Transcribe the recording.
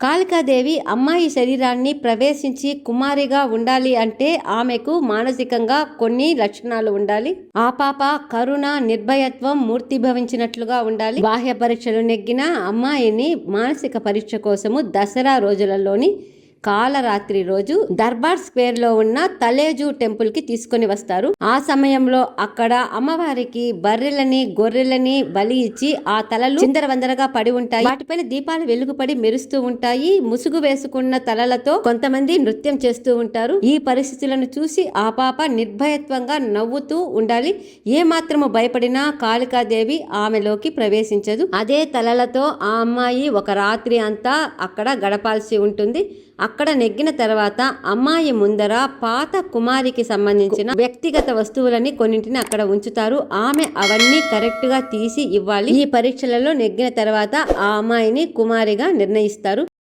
కాళికాదేవి అమ్మాయి శరీరాన్ని ప్రవేశించి కుమారిగా ఉండాలి అంటే ఆమెకు మానసికంగా కొన్ని లక్షణాలు ఉండాలి. ఆ పాప కరుణ నిర్భయత్వం మూర్తిభవించినట్లుగా ఉండాలి. బాహ్య పరీక్షలు నెగ్గిన అమ్మాయిని మానసిక పరీక్ష కోసము దసరా రోజులలోని కాలరాత్రి రోజు దర్బార్ స్క్వేర్లో ఉన్న తలేజు టెంపుల్కి తీసుకొని వస్తారు. ఆ సమయంలో అక్కడ అమ్మవారికి బర్రెలని గొర్రెలని బలి ఇచ్చి ఆ తలలు చిందరవందరగా పడి ఉంటాయి. వాటిపైన దీపాలు వెలుగుపడి మెరుస్తూ ఉంటాయి. ముసుగు వేసుకున్న తలలతో కొంతమంది నృత్యం చేస్తూ ఉంటారు. ఈ పరిస్థితులను చూసి ఆ పాప నిర్భయత్వంగా నవ్వుతూ ఉండాలి. ఏ మాత్రము భయపడినా కాళికాదేవి ఆమెలోకి ప్రవేశించదు. అదే తలలతో ఆ అమ్మాయి ఒక రాత్రి అంతా అక్కడ గడపాల్సి ఉంటుంది. అక్కడ నెగ్గిన తర్వాత అమ్మాయి ముందర పాత కుమారికి సంబంధించిన వ్యక్తిగత వస్తువులని కొన్నింటిని అక్కడ ఉంచుతారు. ఆమె అవన్నీ కరెక్ట్గా తీసి ఇవ్వాలి. ఈ పరీక్షలలో నెగ్గిన తర్వాత ఆ అమ్మాయిని కుమారిగా నిర్ణయిస్తారు.